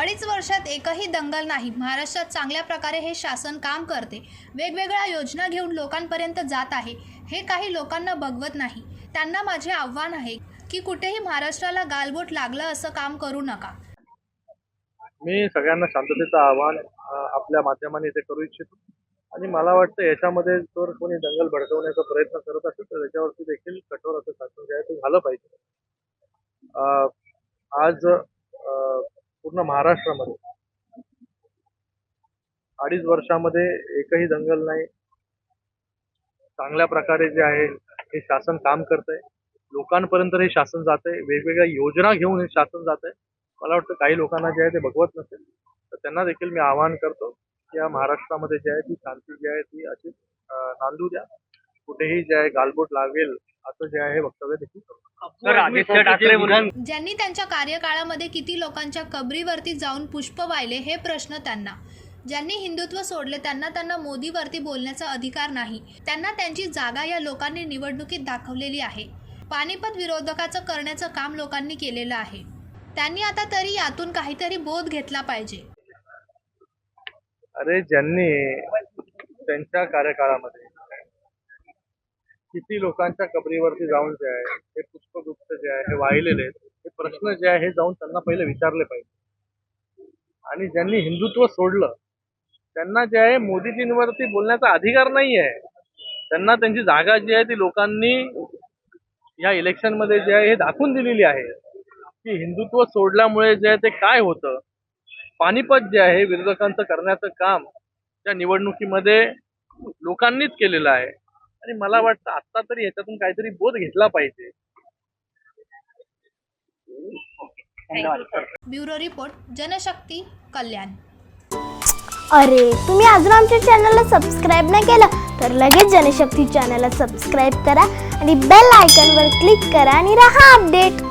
अडीच वर्षात एकही दंगल नाही. महाराष्ट्रात चांगल्या प्रकारे हे शासन काम करते. वेगवेगळ्या योजना घेऊन लोकांपर्यंत जात आहे. हे काही लोकांना बघवत नाही. त्यांना माझे आव्हान आहे की कुठेही महाराष्ट्राला गालबोट लागलं असं काम करू नका. मी सगळ्यांना शांततेचं आव्हान आपल्या माध्यमाने इथे करू इच्छितो. आणि मला वाटतं याच्यामध्ये जर कोणी दंगल भडकवण्याचा प्रयत्न करत असेल तर त्याच्यावरती देखील कठोर असं शासन जे आहे ते झालं पाहिजे. आज पूर्ण महाराष्ट्रामध्ये. अडीच वर्षामध्ये एकही दंगल नाही. चांगल्या प्रकारे जे आहे हे शासन काम करत आहे लोकांपर्यंत हे शासन जात आहे वेगवेगळ्या योजना घेऊन हे शासन जात आहे मला वाटतं काही लोकांना जे आहे ते बघवत नसेल. तर त्यांना देखील मी आवाहन करतो की या महाराष्ट्रामध्ये जे आहे ती शांती जी आहे ती अशी नांदू द्या. कुठेही जे आहे गालबोट लागेल असं जे आहे वक्तव्य देखील ज्यांनी त्यांच्या कार्यकाळामध्ये किती लोकांच्या कबरीवरती जाऊन पुष्प वाहिले हे प्रश्न त्यांना. ज्यांनी हिंदुत्व सोडले त्यांना त्यांना मोदीवरती बोलण्याचा अधिकार नाही. त्यांना त्यांची जागा या लोकांनी निवडणुकीत दाखवलेली आहे. पानिपत विरोधकाचं करण्याचं काम लोकांनी केलेलं आहे. त्यांनी आता तरी यातून काहीतरी बोध घेतला पाहिजे. अरे ज्यांनी त्यांच्या कार्यकाळामध्ये किती लोकांच्या कबरीवरती जाऊन जे आहे हे पुष्पगुप्त जे आहे हे वाहिलेले आहेत हे प्रश्न जे आहे हे जाऊन त्यांना पहिले विचारले पाहिजे. आणि ज्यांनी हिंदुत्व सोडलं त्यांना जे आहे मोदीजींवरती बोलण्याचा अधिकार नाही आहे त्यांना त्यांची जागा जी आहे ती लोकांनी या इलेक्शनमध्ये जे आहे हे दाखवून दिलेली आहे. की हिंदुत्व सोडल्यामुळे जे आहे ते काय होतं? पानिपत जे आहे विरोधकांचं करण्याचं काम त्या निवडणुकीमध्ये लोकांनीच केलेलं आहे. आणि मला वाटतं आता तरी ह्याच्यातून काहीतरी बोध घेतला पाहिजे. Bureau report Janshakti Kalyan. अरे तुम्ही अजून आमच्या चॅनलला सबस्क्राईब नाही केलं तर लगेच जनशक्ती चॅनलला सबस्क्राईब करा आणि बेल आयकॉनवर क्लिक करा आणि राहा अपडेट